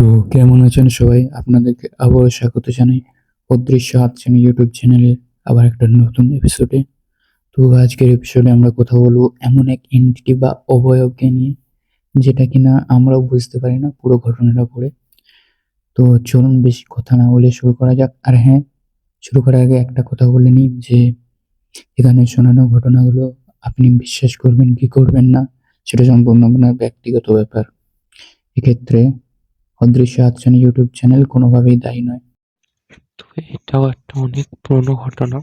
তো কেমন আছেন সবাই? আপনাদেরকে আবারও স্বাগত জানাই। অদৃশ্য হাতছানি ইউটিউব চ্যানেলের আবার একটা নতুন এপিসোডে তো আজকের এপিসোডে আমরা কথা বলব এমন এক এন্টিটি বা অবয়বকে নিয়ে, যেটা কিনা আমরাও বুঝতে পারি না পুরো ঘটনাটা পড়ে। তো চলুন বেশি কথা না বলে শুরু করা যাক। আর হ্যাঁ শুরু করার আগে একটা কথা বলে নিই যে, এখানে শোনানো ঘটনাগুলো আপনি বিশ্বাস করবেন কি করবেন না, সেটা সম্পূর্ণ আপনার ব্যক্তিগত ব্যাপার। এক্ষেত্রে অদৃশ্য হাতছানি ইউটিউব চ্যানেল কোনোভাবেই দায়ী নয়। তো এটাও একটা অনেক পুরনো ঘটনা।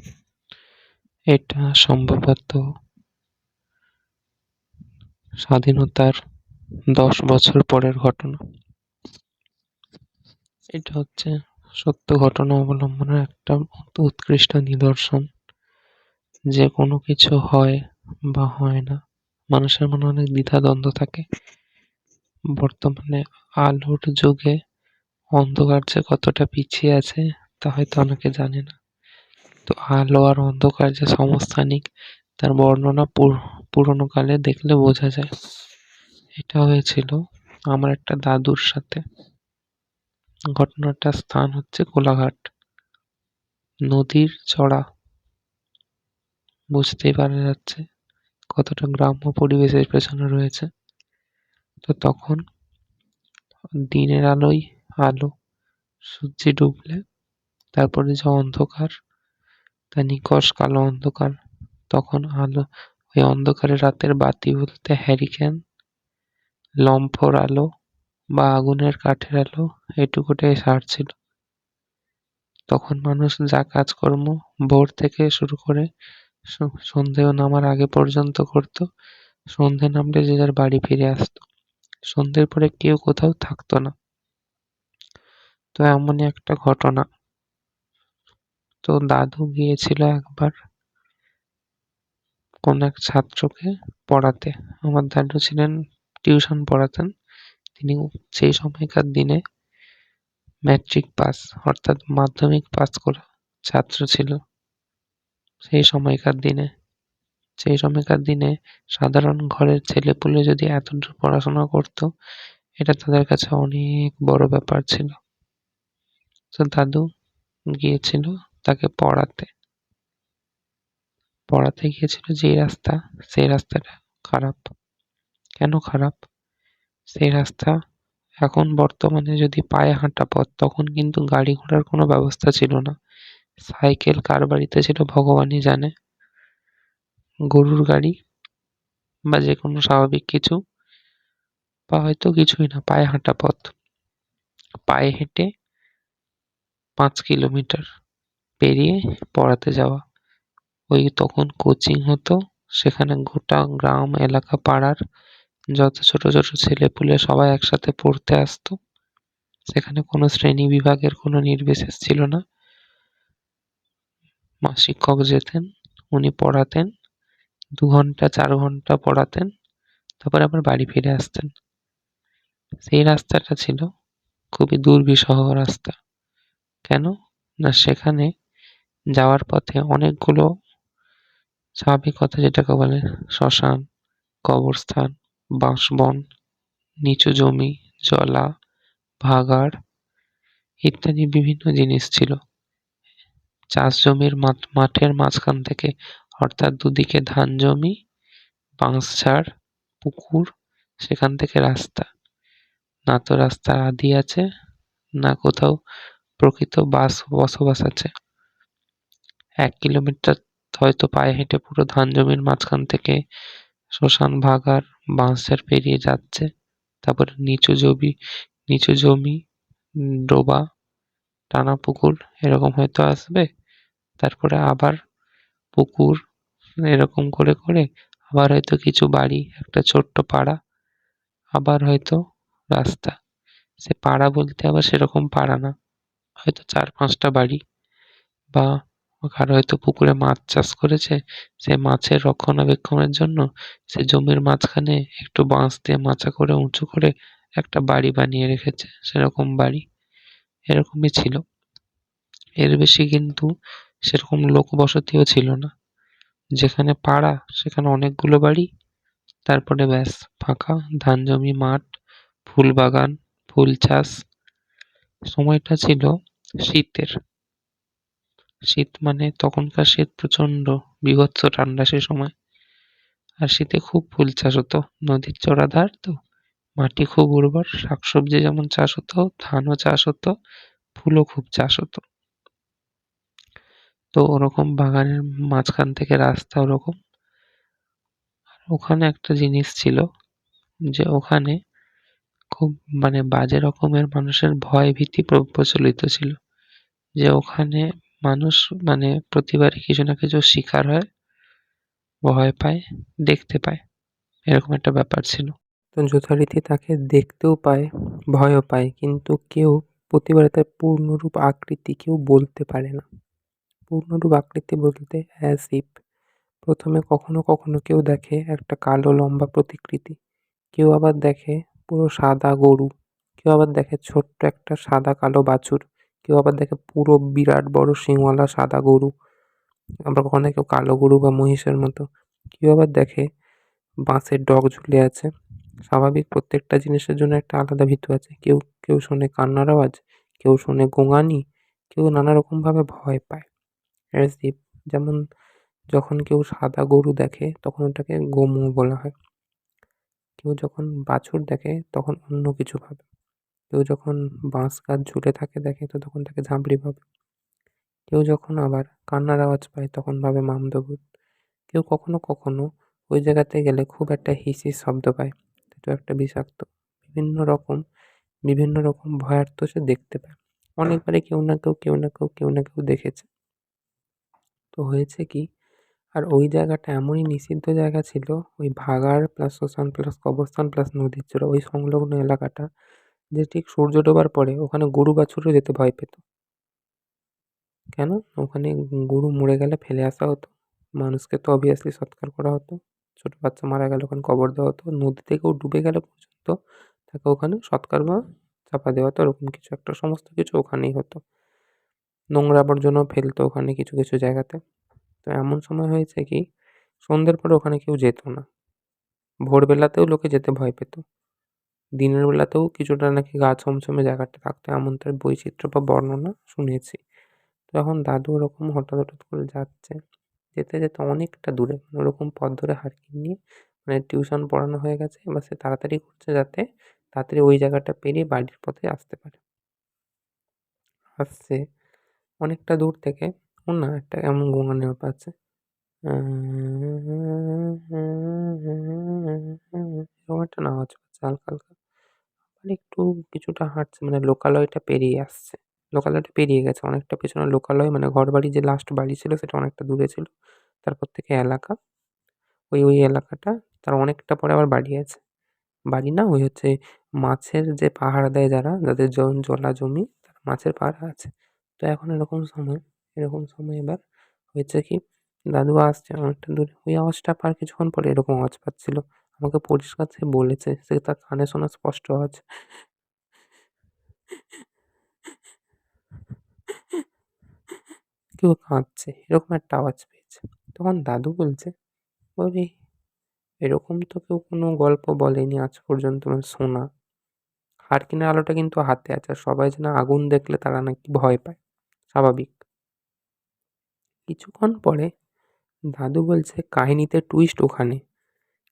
এটা সম্ভবত স্বাধীনতার দশ বছর পরের ঘটনা। এটা হচ্ছে সত্য ঘটনা অবলম্বনের একটা উৎকৃষ্ট নিদর্শন। যে কোনো কিছু হয় বা হয় না। মানুষের মনে অনেক দ্বিধাদ্বন্দ্ব থাকে। বর্তমানে আলোর যুগে অন্ধকার যে কতটা পিছিয়ে আছে, তা হয়তো অনেকে জানে না। তো আলো আর অন্ধকার যে সমস্থানিক, তার বর্ণনা পুর- পুরোনো কালে দেখলে বোঝা যায়। এটা হয়েছিল আমার একটা দাদুর সাথে। ঘটনাটার স্থান হচ্ছে কোলাঘাট। নদীর চড়া। বুঝতেই পারা যাচ্ছে কতটা গ্রাম্য পরিবেশের পেছনে রয়েছে। তো তখন দিনের আলোই আলো, সূর্যে ডুবলে, তারপরে যে অন্ধকার, তা নিকষ কালো অন্ধকার, তখন আলো, ওই অন্ধকারে রাতের বাতি বলতে হ্যারিকেন লম্ফর আলো বা আগুনের কাঠের আলো এটুকুটাই সারছিল তখন মানুষ যা কাজকর্ম ভোর থেকে শুরু করে স- সন্ধে নামার আগে পর্যন্ত করতো, সন্ধে নামলে যে যার বাড়ি ফিরে আসতো। সন্ধ্যের পরে কেউ কোথাও থাকতো না। তো এমনই একটা ঘটনা। তো দাদু গিয়েছিল একবার কোন এক ছাত্রকে পড়াতে। আমার দাদু ছিলেন টিউশন পড়াতেন। তিনি সেই সময়কার দিনে ম্যাট্রিক পাস, অর্থাৎ মাধ্যমিক পাস করা ছাত্র ছিল। সেই সময়কার দিনে সেই সময়কার দিনে সাধারণ ঘরের ছেলেপুলে যদি এতদূর পড়াশোনা করতো, এটা তাদের কাছে অনেক বড় ব্যাপার ছিল। তো দাদু গিয়েছিল তাকে পড়াতে। পড়াতে গিয়েছিল যে রাস্তা, সেই রাস্তাটা খারাপ। কেন খারাপ? সেই রাস্তা এখন বর্তমানে যদি পায়ে হাঁটা পথ, তখন কিন্তু গাড়ি ঘোড়ার কোনো ব্যবস্থা ছিল না। সাইকেল কার বাড়িতে ছিল ভগবানই জানে। গরুর গাড়ি বা যে কোনো স্বাভাবিক কিছু বা হয়তো কিছুই না, পায়ে হাঁটা পথ। পায়ে হেঁটে পাঁচ কিলোমিটার পেরিয়ে পড়াতে যাওয়া। ওই তখন কোচিং হতো, সেখানে গোটা গ্রাম, এলাকা পাড়ার যত ছোট ছোট ছেলেপুলে সবাই একসাথে পড়তে আসতো। সেখানে কোনো শ্রেণি বিভাগের কোনো নির্বিশেষ ছিল না। মা শিক্ষক যেতেন, উনি পড়াতেন। দু ঘণ্টা, চার ঘণ্টা পড়াতেন, তারপরে আবার বাড়ি ফিরে আসতেন। সেই রাস্তাটা ছিল খুবই দুর্বিষহ রাস্তা। কেন? না, সেখানে যাওয়ার পথে অনেকগুলো স্বাভাবিক কথা যেটাকে বলে শ্মশান, কবরস্থান, বাঁশবন, নিচু জমি, জলা, ভাগাড় ইত্যাদি বিভিন্ন জিনিস ছিল। চাষ জমির মাঠ- মাঠের মাঝখান থেকে অর্থাৎ দুদিকে ধান জমি বাঁশঝাড় পুকুর, সেখান থেকে রাস্তা। না তো রাস্তার আদি আছে, না কোথাও প্রকৃত বাস বসবাস আছে। এক কিলোমিটার হয়তো পায়ে হেঁটে পুরো ধান জমির মাঝখান থেকে শ্মশান ভাগাড় বাঁশঝাড় পেরিয়ে যাচ্ছে। তারপরে নিচু জমি নিচু জমি, ডোবা, টানা পুকুর, এরকম হয়তো আসবে। তারপরে আবার পুকুর এরকম করে করে আবার হয়তো কিছু বাড়ি, একটা ছোট্ট পাড়া, আবার হয়তো রাস্তা। সে পাড়া বলতে আবার সেরকম পাড়া না। হয়তো চার পাঁচটা বাড়ি বা কারও হয়তো পুকুরে মাছ চাষ করেছে, সে মাছের রক্ষণাবেক্ষণের জন্য সে জমির মাঝখানে একটু বাঁশ দিয়ে মাচা করে, উঁচু করে একটা বাড়ি বানিয়ে রেখেছে। সেরকম বাড়ি এরকমই ছিল। এর বেশি কিন্তু সেরকম লোক বসতিও ছিল না। যেখানে পাড়া, সেখানে অনেকগুলো বাড়ি। তারপরে ব্যাস, ফাঁকা। ধান জমি, মাঠ, ফুল বাগান, ফুল চাষ। সময়টা ছিল শীতের। শীত মানে তখনকার শীত প্রচণ্ড বীভৎস ঠান্ডা সে সময়। আর শীতে খুব ফুল চাষ হতো। নদীর চড়া ধার তো, মাটি খুব উর্বর। শাকসবজি যেমন চাষ হতো, ধানও চাষ হতো, ফুলও খুব চাষ হতো। তো ওরকম বাগানের মাঝখান থেকে রাস্তা ওরকম। আর ওখানে একটা জিনিস ছিল যে ওখানে খুব মানে বাজে রকমের মানুষের ভয় ভীতি প্র- প্রচলিত ছিল। যে ওখানে মানুষ মানে প্রতিবারই কিছু না কিছু শিকার হয়, ভয় পায়, দেখতে পায়। এরকম একটা ব্যাপার ছিল। তো যথারীতি তাকে দেখতেও পায়, ভয়ও পায়, কিন্তু কেউ প্রতিবারে তার পূর্ণরূপ আকৃতি কেউ বলতে পারে না। পূর্ণরূপ আকৃতি বলতে অ্যাজ ইফ প্রথমে কখনো কখনো কেউ দেখে একটা কালো লম্বা প্রতিকৃতি। কেউ আবার দেখে পুরো সাদা গরু। কেউ আবার দেখে ছোট্ট একটা সাদা কালো বাছুর। কেউ আবার দেখে পুরো বিরাট বড় শিংওয়ালা সাদা গরু। আবার কখনো কেউ কালো গরু বা মহিষের মতো। কেউ আবার দেখে বাঁশের ডগ ঝুলে আছে। স্বাভাবিক প্রত্যেকটা জিনিসের জন্য একটা আলাদা ভিতু আছে। কেউ কেউ শোনে কান্নার আওয়াজ, কেউ শোনে গোঙানি, কেউ নানা রকমভাবে ভয় পায়। ইফ যেমন যখন কেউ সাদা গরু দেখে, তখন ওটাকে গোমু বলা হয়। কেউ যখন বাছুর দেখে, তখন অন্য কিছু ভাবে। কেউ যখন বাঁশ গাছ ঝুলে থাকে দেখে, তো তখন তাকে ঝাঁপড়ি ভাবে। কেউ যখন আবার কান্নার আওয়াজ পায়, তখন ভাবে মামদভূত কেউ কখনো কখনো ওই জায়গাতে গেলে খুব একটা হিসির শব্দ পায়। তো একটা বিষাক্ত। বিভিন্ন রকম বিভিন্ন রকম ভয়ার্থ সে দেখতে পায়। অনেকবারই কেউ না কেউ কেউ না কেউ কেউ না কেউ দেখেছে। তো হয়েছে কি? আর ওই জায়গাটা এমনই নিষিদ্ধ জায়গা ছিল, ওই ভাগাড় প্লাস শ্মশান প্লাস কবরস্থান প্লাস নদীর চড়া, ওই সংলগ্ন এলাকাটা, যে ঠিক সূর্য ডোবার পরে ওখানে গরু বাছুরও যেতে ভয় পেত। কেন? ওখানে গরু মরে গেলে ফেলে আসা হতো, মানুষকে তো অবভিয়াসলি সৎকার করা হতো। ছোটো বাচ্চা মারা গেলে ওখানে কবর দেওয়া হতো নদীতে কেউ ডুবে গেলে পর্যন্ত তাকে ওখানে সৎকার বা চাপা দেওয়া হতো ওরকম কিছু একটা, সমস্ত কিছু ওখানেই হতো। নোংরা আবর্জনাও ফেলতো ওখানে কিছু কিছু জায়গাতে। তো এমন সময় হয়েছে কি, সন্ধ্যের পরে ওখানে কেউ যেত না। ভোরবেলাতেও লোকে যেতে ভয় পেত। দিনের বেলাতেও কিছুটা নাকি গা ছমছমে জায়গাটা থাকতো এমন তার বৈচিত্র্য বা বর্ণনা শুনেছি। তো এখন দাদু ওরকম হঠাৎ হঠাৎ করে যাচ্ছে, যেতে যেতে অনেকটা দূরে ওরকম পথ ধরে হারকিন নিয়ে মানে টিউশন পড়ানো হয়ে গেছে, এবার সে তাড়াতাড়ি করছে যাতে তাড়াতাড়ি ওই জায়গাটা পেরিয়ে বাড়ির পথে আসতে পারে। আসছে অনেকটা দূর থেকে। ওর না, একটা এমন গোঙানি ব্যাপার আছে এরকম একটা না পাচ্ছে হালকা হালকা। মানে একটু কিছুটা হাঁটছে মানে লোকালয়টা পেরিয়ে আসছে। লোকালয়টা পেরিয়ে গেছে, অনেকটা পেছনে লোকালয় মানে ঘর বাড়ি যে লাস্ট বাড়ি ছিল, সেটা অনেকটা দূরে ছিল। তারপর থেকে এলাকা। ওই ওই এলাকাটা, তার অনেকটা পরে আবার বাড়ি আছে। বাড়ি না, ওই হচ্ছে মাছের যে পাহারা দেয় যারা, যাদের জলা জমি, তারা মাছের পাহারা আছে। তো এখন এরকম সময় এরকম সময় এবার হয়েছে কি, দাদু আসছে অনেকটা দূরে। ওই আওয়াজটা পার কিছুক্ষণ পরে এরকম আওয়াজ পাচ্ছিল, আমাকে পরিষ্কার সে বলেছে, সে তার কানে শোনা স্পষ্ট আওয়াজ। কেউ কাঁদছে, এরকম একটা আওয়াজ পেয়েছে। তখন দাদু বলছে, ওরে, এরকম তো কেউ কোনো গল্প বলেনি আজ পর্যন্ত মানে শোনা। হারকিনের আলোটা কিন্তু হাতে আছে সবাই যেন আগুন দেখলে তারা নাকি ভয় পায়। স্বাভাবিক। কিছুক্ষণ পরে দাদু বলছে, কাহিনীতে টুইস্ট ওখানে।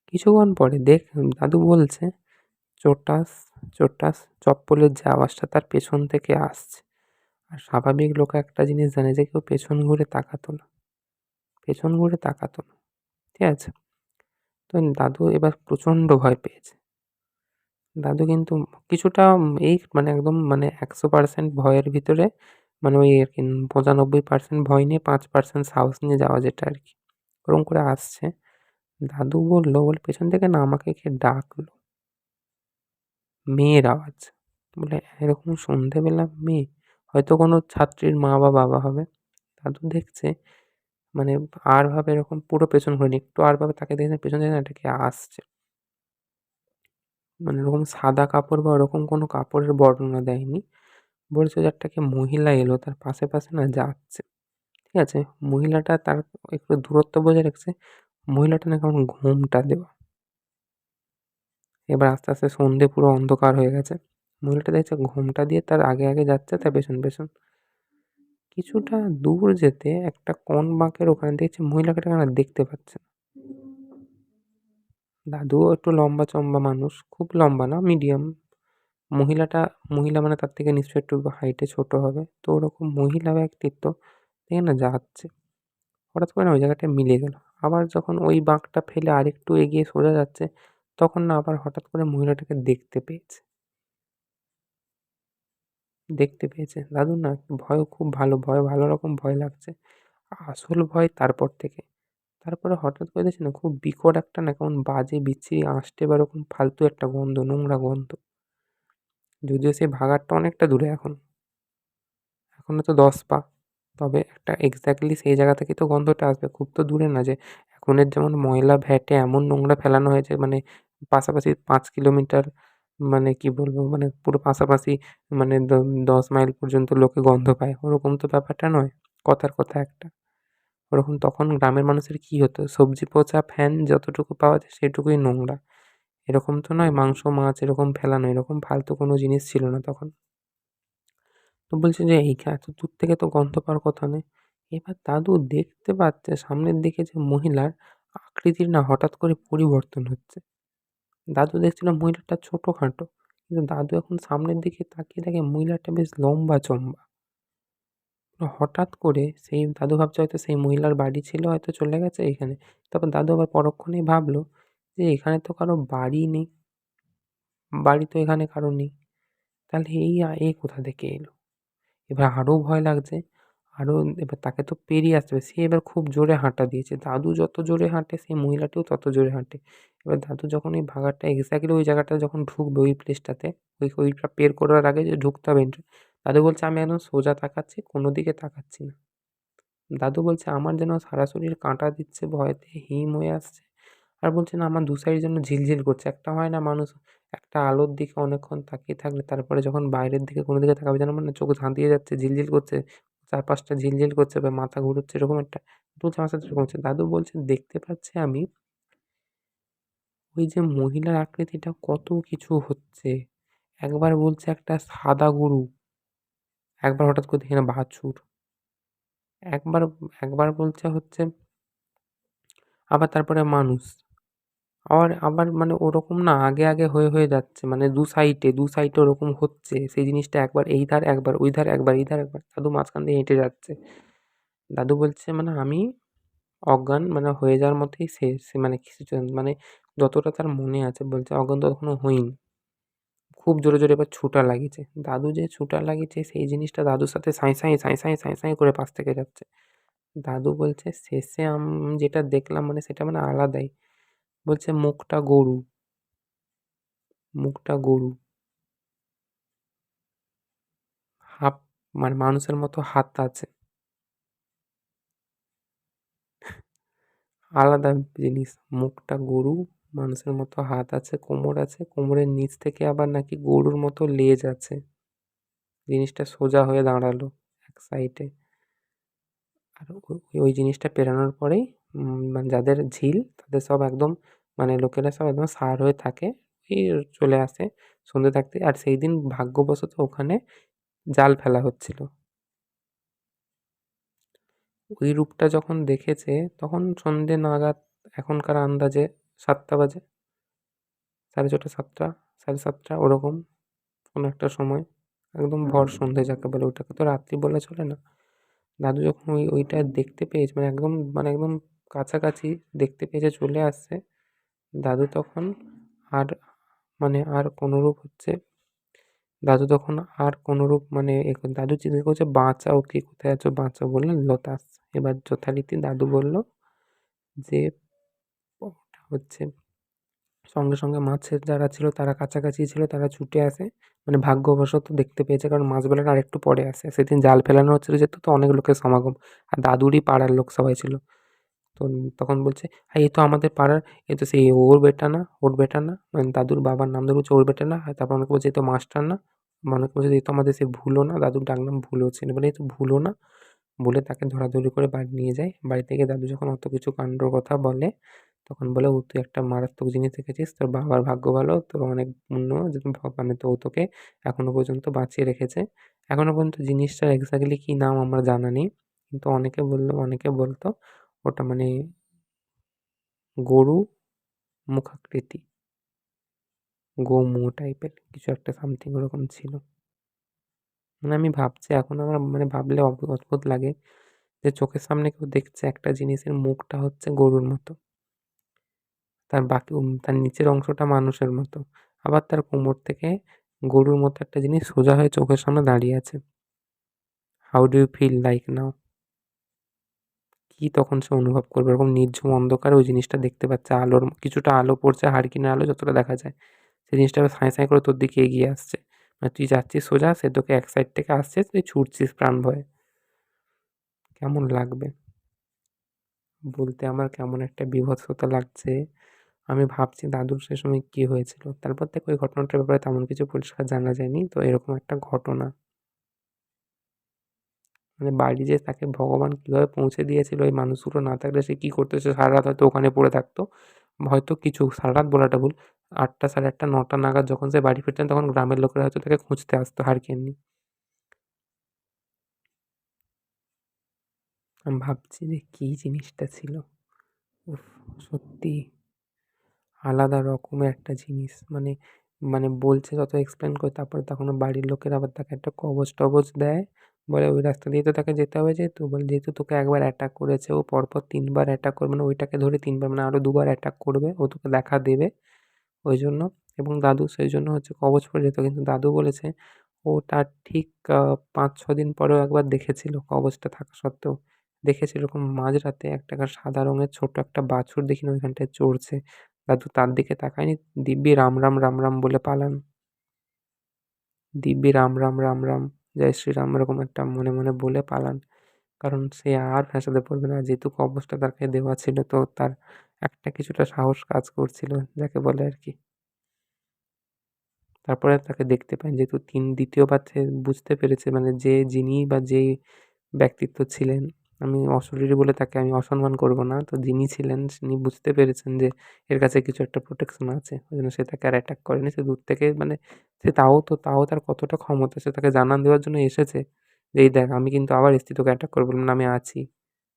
কিছুক্ষণ পরে দেখ, দাদু বলছে চোটাস চোটাস চপ্পলের যে আওয়াজটা তার পেছন থেকে আসছে। আর স্বাভাবিক লোক একটা জিনিস জানে যে কেউ পেছন ঘুরে তাকাতো না। পেছন ঘুরে তাকাতো না। ঠিক আছে? তো দাদু এবার প্রচণ্ড ভয় পেয়েছে। দাদু কিন্তু কিছুটা এই মানে একদম মানে একশো পার্সেন্ট ভয়ের ভিতরে মানে ওই আর কি পঁচানব্বই পার্সেন্ট ভয় নিয়ে পাঁচ পার্সেন্ট সাহস নিয়ে যাওয়া যেটা আর কি। ওরকম করে আসছে। দাদু বলল, বলে পেছন থেকে না আমাকে কে ডাকলো? মেয়ের আওয়াজ। বলে, এরকম সন্ধেবেলা মেয়ে, হয়তো কোনো ছাত্রীর মা বা বাবা হবে। দাদু দেখছে মানে আর ভাবে এরকম পুরো পেছন ঘুরেনি একটু আর ভাবে তাকে দেখছে, পেছন থেকে না এটা কে আসছে। মানে ওরকম সাদা কাপড় বা ওরকম কোনো কাপড়ের বর্ণনা দেয়নি। যে একটা মহিলা এলো, তার পাশে পাশে না যাচ্ছে। ঠিক আছে? মহিলাটা তার একটু দূরত্ব বজায় রাখছে, মহিলাটা না কেমন ঘোমটা দেওয়া। এবার আস্তে আস্তে সন্ধে পুরো অন্ধকার হয়ে গেছে। মহিলাটা দেখছে ঘোমটা দিয়ে তার আগে আগে যাচ্ছে, তার পেছন পেছন। কিছুটা দূর যেতে একটা কোণ বাঁকের ওখানে দেখছে মহিলাটাকে না দেখতে পাচ্ছে দাদুও একটু লম্বা চম্বা মানুষ, খুব লম্বা না মিডিয়াম মহিলাটা, মহিলা মানে তার থেকে নিশ্চয়ই একটু হাইটে ছোট হবে। তো ওরকম মহিলা ব্যক্তিত্ব দেখে না যাচ্ছে। হঠাৎ করে না ওই জায়গাটায় মিলে গেল। আবার যখন ওই বাঁকটা ফেলে আরেকটু এগিয়ে সোজা যাচ্ছে, তখন না আবার হঠাৎ করে মহিলাটাকে দেখতে পেয়েছে। দেখতে পেয়েছে। দাদুর না ভয়ও খুব ভালো, ভয় ভালো রকম ভয় লাগছে। আসল ভয় তারপর থেকে। তারপরে হঠাৎ করে দেখছি না, খুব বিকট একটা না কেমন বাজে, বিচ্ছিরি আষ্টে বা ওরকম ফালতু একটা গন্ধ, নোংরা গন্ধ। যদিও সেই ভাগাড়টা অনেকটা দূরে এখন। এখনও তো দশ পা। তবে একটা এক্স্যাক্টলি সেই জায়গা থেকে তো গন্ধটা আসবে। খুব তো দূরে না যে এখনের যেমন ময়লা ভ্যাটে এমন নোংরা ফেলানো হয়েছে মানে পাশাপাশি পাঁচ কিলোমিটার মানে কি বলব মানে পুরো পাশাপাশি মানে দশ মাইল পর্যন্ত লোকে গন্ধ পায়। ওরকম তো ব্যাপারটা নয়, কথার কথা একটা। ওরকম তখন গ্রামের মানুষের কী হতো? সবজি পচা ফ্যান যতটুকু পাওয়া যায় সেটুকুই নোংরা। এরকম তো নয়, মাংস, মাছ এরকম ফেলানো, এরকম ফালতু কোনো জিনিস ছিল না তখন। তো বলছে যে এইখা এত দূর থেকে তো গন্ধ পাওয়ার কথা নয়। এবার দাদু দেখতে পাচ্ছে সামনের দিকে যে মহিলার আকৃতির না হঠাৎ করে পরিবর্তন হচ্ছে। দাদু দেখছিল মহিলাটা ছোটোখাটো, কিন্তু দাদু এখন সামনের দিকে তাকিয়ে দেখে মহিলাটা বেশ লম্বা চম্বা। হঠাৎ করে সেই, দাদু ভাবছে হয়তো সেই মহিলার বাড়ি ছিল, হয়তো চলে গেছে এখানে। তারপর দাদু আবার পরক্ষণেই ভাবলো যে এখানে তো কারও বাড়ি নেই। বাড়ি তো এখানে কারও নেই। তাহলে এই এ কোথা থেকে এলো? এবার আরও ভয় লাগছে। আরও এবার তাকে তো পেরিয়ে আসতে সে এবার খুব জোরে হাঁটা দিয়েছে। দাদু যত জোরে হাঁটে সেই মহিলাটিও তত জোরে হাঁটে। এবার দাদু যখন ওই ভাগাড়টা এক্স্যাক্টলি ওই জায়গাটা যখন ঢুকবে, ওই প্লেসটাতে ওই, ওইটা পের করার আগে যে ঢুকতে হবে দাদু বলছে, আমি একদম সোজা তাকাচ্ছি, কোনো দিকে তাকাচ্ছি না। দাদু বলছে, আমার যেন সারা শরীর কাঁটা দিচ্ছে, ভয়তে হিম হয়ে আসছে। আর বলছে, না, আমার দু সাইড জন্য ঝিলঝিল করছে। একটা হয় না মানুষ একটা আলোর দিকে অনেকক্ষণ তাকিয়ে থাকলে, তারপরে যখন বাইরের দিকে কোনো দিকে তাকাবে, যেন মানে চোখ ধাঁধিয়ে যাচ্ছে, ঝিলঝিল করছে, চারপাশটা ঝিলঝিল করছে বা মাথা ঘুরোচ্ছে এরকম একটা বলছে আমার সাথে এরকম হচ্ছে। দাদু বলছে, দেখতে পাচ্ছি আমি ওই যে মহিলার আকৃতিটা কত কিছু হচ্ছে। একবার বলছে, একটা সাদা গরু। একবার হঠাৎ করে দেখি না, বাছুর। একবার একবার বলছে হচ্ছে, আবার তারপরে মানুষ। আবার আবার মানে ওরকম না আগে আগে হয়ে হয়ে যাচ্ছে। মানে দু সাইডে দু সাইডে ওরকম হচ্ছে। সেই জিনিসটা একবার, এই ধার একবার, ওই ধার একবার, এই ধার একবার। দাদু মাঝখান দিয়ে হেঁটে যাচ্ছে। দাদু বলছে মানে আমি অজ্ঞান মানে হয়ে যাওয়ার মতোই শেষ মানে মানে যতটা তার মনে আছে, বলছে অজ্ঞান তো এখনও হইনি খুব জোরে জোরে এবার ছুটা লাগিয়েছে। দাদু যে ছুটা লাগিয়েছে, সেই জিনিসটা দাদুর সাথে সাঁই সাঁই সাঁই সাঁই সাঁই সাঁই করে পাশ থেকে যাচ্ছে। দাদু বলছে, শেষে আমি, যেটা দেখলাম মানে সেটা মানে আলাদাই। বলছে, মুখটা গরু। মুখটা গরু। হাফ মানে মানুষের মতো হাত আছে। আলাদা জিনিস, মুখটা গরু, মানুষের মতো হাত আছে, কোমর আছে, কোমরের নিচ থেকে আবার নাকি গরুর মতো লেজ আছে। জিনিসটা সোজা হয়ে দাঁড়াল এক সাইডে আর ওই জিনিসটা পেরানোর পরেই মানে যাদের ঝিল, তাদের সব একদম মানে লোকেরা সব একদম সার হয়ে থাকে এই চলে আসে সন্ধে থাকতে। আর সেই দিন ভাগ্যবশত ওখানে জাল ফেলা হচ্ছিল। ওই রূপটা যখন দেখেছে তখন সন্ধে নাগাদ এখনকার আন্দাজে সাতটা বাজে। সাড়ে ছটা সাতটা সাড়ে সাতটা ওরকম কোনো একটা সময়। একদম ভর সন্ধে যাকে বলে ওটাকে তো রাত্রি বলে চলে না। দাদু যখন ওই ওইটা দেখতে পেয়েছে মানে একদম মানে একদম কাছাকাছি দেখতে পেয়েছে চলে আসছে। দাদু তখন আর মানে আর কোনোরূপ হচ্ছে, দাদু তখন আর কোনোরূপ মানে দাদু জিজ্ঞেস করছে, বাঁচাও কে, কোথায় আছো, বাঁচাও? বললেন লতাস এবার যথারীতি দাদু বলল যে হচ্ছে, সঙ্গে সঙ্গে মাছের যারা ছিল, তারা কাছাকাছি ছিল, তারা ছুটে আসে। মানে ভাগ্যবশত দেখতে পেয়েছে, কারণ মাছবেলাটা আর একটু পরে আসে। সেদিন জাল ফেলানো হচ্ছিল, যেহেতু তো অনেক লোকের সমাগম, আর দাদুরই পাড়ার লোক সবাই ছিল। তো তখন বলছে হ্যাঁ এই তো আমাদের পাড়ার এ তো সেই ওর বেটা না, ওর বেটা না মানে দাদুর বাবার নাম ধরে বলছে ওর বেটা না তারপর অনেকে বলছে এ তো মাস্টার না। অনেকে বলছে এ তো আমাদের সে ভুলো না, দাদুর ডাক নাম ভুলো ছিল। বলে এ তো ভুলো না, বলে তাকে ধরাধরি করে বাড়ি নিয়ে যায়। বাড়ি থেকে দাদু যখন অত কিছু কাণ্ডর কথা বলে, তখন বলে, ও, তুই একটা মারাত্মক জিনিস দেখেছিস, তোর বাবার ভাগ্য ভালো, তোর অনেক পুণ্য মানে তো ও তোকে এখনও পর্যন্ত বাঁচিয়ে রেখেছে। এখনও পর্যন্ত জিনিসটার এক্স্যাক্টলি কী নাম আমার জানা নেই, কিন্তু অনেকে বলল, অনেকে বলতো ওটা মানে গরু মুখাকৃতি। গোমু টাইপের কিছু একটা সামথিং ওরকম ছিল। মানে আমি ভাবছি, এখন আমার মানে ভাবলে অদ্ভুত অদ্ভুত লাগে যে চোখের সামনে কেউ দেখছে একটা জিনিসের মুখটা হচ্ছে গরুর মতো। তার বাকি তার নিচের অংশটা মানুষের মতো। আবার তার কোমর থেকে গরুর মতো একটা জিনিস সোজা হয়ে চোখের সামনে দাঁড়িয়ে আছে। How do you feel like now কী তখন সে অনুভব করবে? এরকম নির্ঝুম অন্ধকারে ওই জিনিসটা দেখতে পাচ্ছে। আলোর কিছুটা আলো পড়ছে হারিকেনের আলো যতটা দেখা যায়। সেই জিনিসটা সাঁই সাঁই করে তোর দিকে এগিয়ে আসছে। মানে তুই যাচ্ছিস সোজা, সে তোকে এক সাইড থেকে আসছে, তুই ছুটছিস প্রাণ ভয়ে। কেমন লাগবে? বলতে আমার কেমন একটা বীভৎসতা লাগছে। আমি ভাবছি দাদুর সে সময় কী হয়েছিল? তারপর থেকে ওই ঘটনাটার ব্যাপারে তেমন কিছু পরিষ্কার জানা যায়নি। তো এরকম একটা ঘটনা। মানে বাড়ি যে তাকে ভগবান কীভাবে পৌঁছে দিয়েছিল ওই মানুষগুলো না থাকলে সে কী করতো? সে সারা রাত হয়তো ওখানে পড়ে থাকতো। হয়তো কিছু, সারা রাত বলাটা ভুল। আটটা সাড়ে আটটা, নটা নাগাদ যখন সে বাড়ি ফিরতেন, তখন গ্রামের লোকেরা হয়তো তাকে খুঁজতে আসতো হারিকেন নিয়ে। আমি ভাবছি যে কী জিনিসটা ছিল। উফ, সত্যি আলাদা রকমের একটা জিনিস। মানে মানে বলছে যত এক্সপ্লেন করে, তারপরে তখন বাড়ির লোকেরা আবার তাকে একটা কবচ টবচ দেয়। বলে ওই রাস্তা দিয়ে তো তাকে যেতে হবে যেহেতু। বলে যেহেতু তোকে একবার অ্যাটাক করেছে, ও পরপর তিনবার অ্যাটাক করবে মানে ওইটাকে ধরে তিনবার মানে আরও দুবার অ্যাটাক করবে, ও তোকে দেখা দেবে ওই জন্য এবং দাদু সেই জন্য হচ্ছে কবচ পরে যেত, কিন্তু দাদু বলেছে ও তার ঠিক পাঁচ ছ দিন পরেও একবার দেখেছিল কবচটা থাকা সত্ত্বেও। দেখেছিল এরকম মাঝরাতে একটা সাদা রঙের ছোট্ট একটা বাছুর দেখি না ওইখানটায় চড়ছে। দাদু তার দিকে তাকায়নি, দিব্যি রাম রাম রাম রাম বলে পালান। দিব্যি রাম রাম রাম রাম। জয় শ্রীরাম এরকম একটা মনে মনে বলে পালান। কারণ সে আর ফ্যাসাদে পড়বে না। যেহেতু কবচটা তাকে দেওয়া ছিল, তো তার একটা কিছুটা সাহস কাজ করছিল, যাকে বলে আর কি। তারপরে তাকে দেখতে পান যেহেতু তিন দ্বিতীয়বার সে বুঝতে পেরেছে মানে যে যিনি বা যেই ব্যক্তিত্ব ছিলেন আমি অশরীরী বলে তাকে আমি অসম্মান করব না। তো যিনি ছিলেন, তিনি বুঝতে পেরেছেন যে এর কাছে কিছু একটা প্রোটেকশন আছে। ওই জন্য সে তাকে আর অ্যাটাক করেনি। সে দূর থেকে মানে সে তাও তো, তাও তার কতটা ক্ষমতা, সে তাকে জানান দেওয়ার জন্য এসেছে যে, এই দেখ, আমি কিন্তু আবার এসছি, তোকে অ্যাটাক করব না, আমি আছি।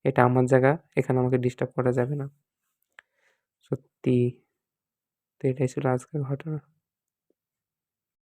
এটা আমার জায়গা, এখানে আমাকে ডিস্টার্ব করা যাবে না। সত্যি, তো এটাই ছিল আজকের ঘটনা।